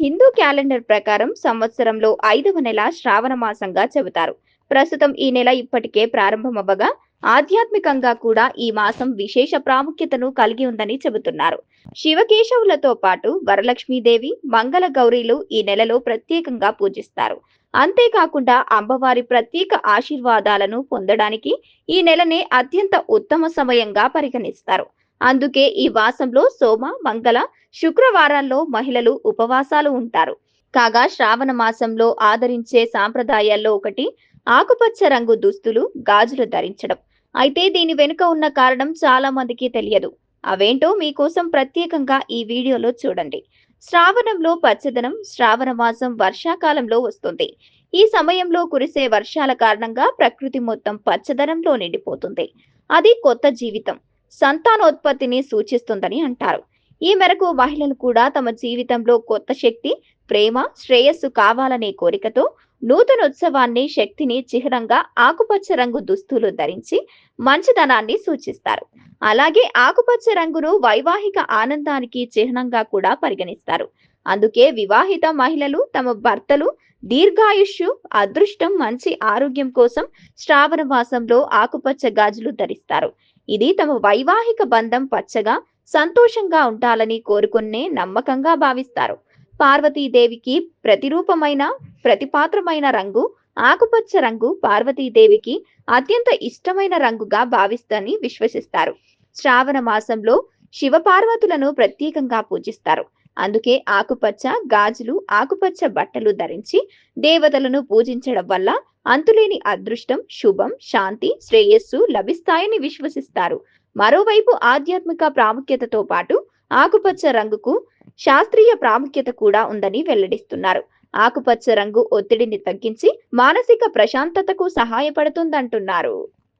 Hindu calendar ప్రకారం సంవత్సరంలో ఐదవ నెల శ్రావణ మాసంగా చెబుతారు. ప్రస్తుతం ఈ నెల ఇప్పటికే ప్రారంభమవ్వగా ఆధ్యాత్మికంగా కూడా ఈ మాసం విశేష ప్రాముఖ్యతను కలిగి ఉందని చెబుతున్నారు. శివకేశవులతో పాటు వరలక్ష్మీదేవి మంగళ గౌరీలు ఈ నెలలో ప్రత్యేకంగా పూజిస్తారు. అంతేకాకుండా అమ్మవారి ప్రత్యేక ఆశీర్వాదాలను పొందడానికి ఈ నెలనే అత్యంత ఉత్తమ సమయంగా పరిగణిస్తారు. అందుకే ఈ మాసంలో సోమ మంగళ శుక్రవారాల్లో మహిళలు ఉపవాసాలు ఉంటారు. కాగా శ్రావణ మాసంలో ఆదరించే సాంప్రదాయాల్లో ఒకటి ఆకుపచ్చ రంగు దుస్తులు గాజులు ధరించడం. అయితే దీని వెనుక ఉన్న కారణం చాలా మందికి తెలియదు. అవేంటో మీకోసం ప్రత్యేకంగా ఈ వీడియోలో చూడండి. శ్రావణంలో పచ్చదనం శ్రావణ మాసం వర్షాకాలంలో వస్తుంది. ఈ సమయంలో కురిసే వర్షాల కారణంగా ప్రకృతి మొత్తం పచ్చదనంలో నిండిపోతుంది. అది కొత్త జీవితం. సంతానోత్పత్తిని సూచిస్తుందని అంటారు. ఈ మేరకు మహిళలు కూడా తమ జీవితంలో కొత్త శక్తి ప్రేమ శ్రేయస్సు కావాలనే కోరికతో నూతన ఉత్సవాన్ని శక్తిని చిహ్నంగా ఆకుపచ్చ రంగు దుస్తులు ధరించి మంచిదనాన్ని సూచిస్తారు. అలాగే ఆకుపచ్చ రంగును వైవాహిక ఆనందానికి చిహ్నంగా కూడా పరిగణిస్తారు. అందుకే వివాహిత మహిళలు తమ భర్తలు దీర్ఘాయుష్యు అదృష్టం మంచి ఆరోగ్యం కోసం శ్రావణ మాసంలో ఆకుపచ్చ గాజులు ధరిస్తారు. ఇది తమ వైవాహిక బంధం పచ్చగా సంతోషంగా ఉండాలని కోరుకునే నమ్మకంగా భావిస్తారు. పార్వతీదేవికి ప్రతిరూపమైన ప్రతిపాత్రమైన రంగు ఆకుపచ్చ రంగు పార్వతీదేవికి అత్యంత ఇష్టమైన రంగుగా భావిస్తని విశ్వసిస్తారు. శ్రావణ మాసంలో శివపార్వతులను ప్రత్యేకంగా పూజిస్తారు. అందుకే ఆకుపచ్చ గాజులు ఆకుపచ్చ బట్టలు ధరించి దేవతలను పూజించడం వల్ల అంతులేని అదృష్టం శుభం శాంతి శ్రేయస్సు లభిస్తాయని విశ్వసిస్తారు. మరోవైపు ఆధ్యాత్మిక ప్రాముఖ్యతతో పాటు ఆకుపచ్చ రంగుకు శాస్త్రీయ ప్రాముఖ్యత కూడా ఉందని వెల్లడిస్తున్నారు. ఆకుపచ్చ రంగు ఒత్తిడిని తగ్గించి మానసిక ప్రశాంతతకు సహాయపడుతుందంటున్నారు.